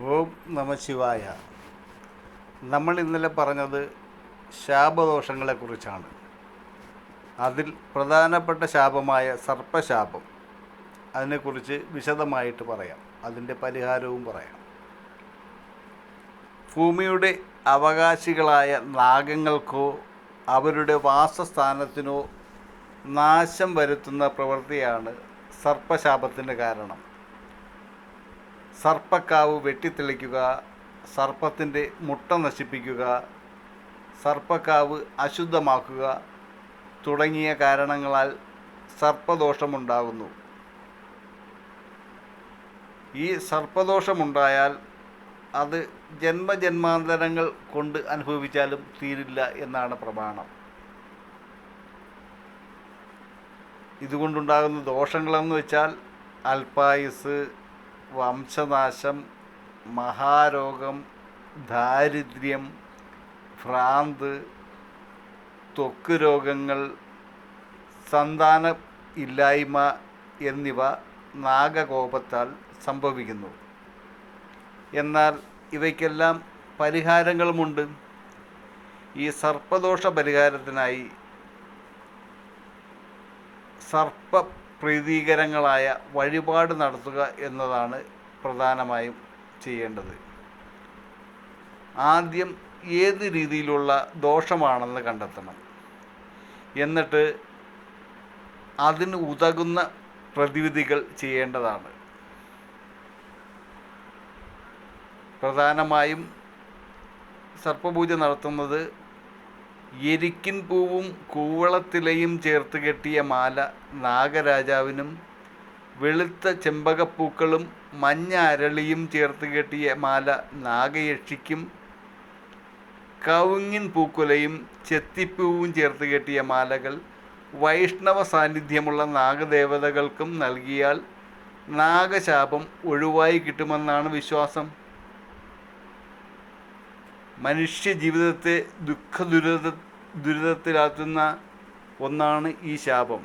ഓം നമശിവായ നമ്മൾ ഇന്നലെ പറഞ്ഞത് ശാപദോഷങ്ങളെക്കുറിച്ചാണ്. അതിൽ പ്രധാനപ്പെട്ട ശാപമായ സർപ്പശാപം അതിനെക്കുറിച്ച് വിശദമായിട്ട് പറയാം. അതിന്റെ പരിഹാരവും പറയാം. ഭൂമിയുടെ അവകാശികളായ നാഗങ്ങൾക്കോ അവരുടെ വാസസ്ഥാനത്തിനോ നാശം വരുത്തുന്ന പ്രവൃത്തിയാണ് സർപ്പശാപത്തിന് കാരണം. സർപ്പക്കാവ് വെട്ടിത്തെളിക്കുക സർപ്പത്തിന്റെ മുട്ട നശിപ്പിക്കുക സർപ്പക്കാവ് അശുദ്ധമാക്കുക തുടങ്ങിയ കാരണങ്ങളാൽ സർപ്പദോഷമുണ്ടാകുന്നു. ഈ സർപ്പദോഷമുണ്ടായാൽ അത് ജന്മജന്മാന്തരങ്ങൾ കൊണ്ട് അനുഭവിച്ചാലും തീരില്ല എന്നാണ് പ്രമാണം. ഇതുകൊണ്ടുണ്ടാകുന്ന ദോഷങ്ങളെന്ന് വെച്ചാൽ അൽപായുസ് വംശനാശം മഹാരോഗം ദാരിദ്ര്യം ഭ്രാന്ത് ത്വക്ക് രോഗങ്ങൾ സന്താന ഇല്ലായ്മ എന്നിവ നാഗകോപത്താൽ സംഭവിക്കുന്നു. എന്നാൽ ഇവയ്ക്കെല്ലാം പരിഹാരങ്ങളുമുണ്ട്. ഈ സർപ്പദോഷ പരിഹാരത്തിനായി സർപ്പ പ്രീതികരങ്ങളായ വഴിപാട് നടത്തുക എന്നതാണ് പ്രധാനമായും ചെയ്യേണ്ടത്. ആദ്യം ഏത് രീതിയിലുള്ള ദോഷമാണെന്ന് കണ്ടെത്തണം. എന്നിട്ട് അതിന് ഉതകുന്ന പ്രതിവിധികൾ ചെയ്യേണ്ടതാണ്. പ്രധാനമായും സർപ്പപൂജ നടത്തുന്നത് എരിക്കിൻ പൂവും കൂവളത്തിലയും ചേർത്ത് കെട്ടിയ മാല നാഗരാജാവിനും വെളുത്ത ചെമ്പകപ്പൂക്കളും മഞ്ഞ അരളിയും ചേർത്ത് കെട്ടിയ മാല നാഗയക്ഷിക്കും കവുങ്ങിൻ പൂക്കുലയും ചെത്തിപ്പൂവും ചേർത്ത് കെട്ടിയ മാലകൾ വൈഷ്ണവ സാന്നിധ്യമുള്ള നാഗദേവതകൾക്കും നൽകിയാൽ നാഗശാപം ഒഴിവായി കിട്ടുമെന്നാണ് വിശ്വാസം. മനുഷ്യ ജീവിതത്തെ ദുഃഖ ദുരിത ദുരിതത്തിലാക്കുന്ന ഒന്നാണ് ഈ ശാപം.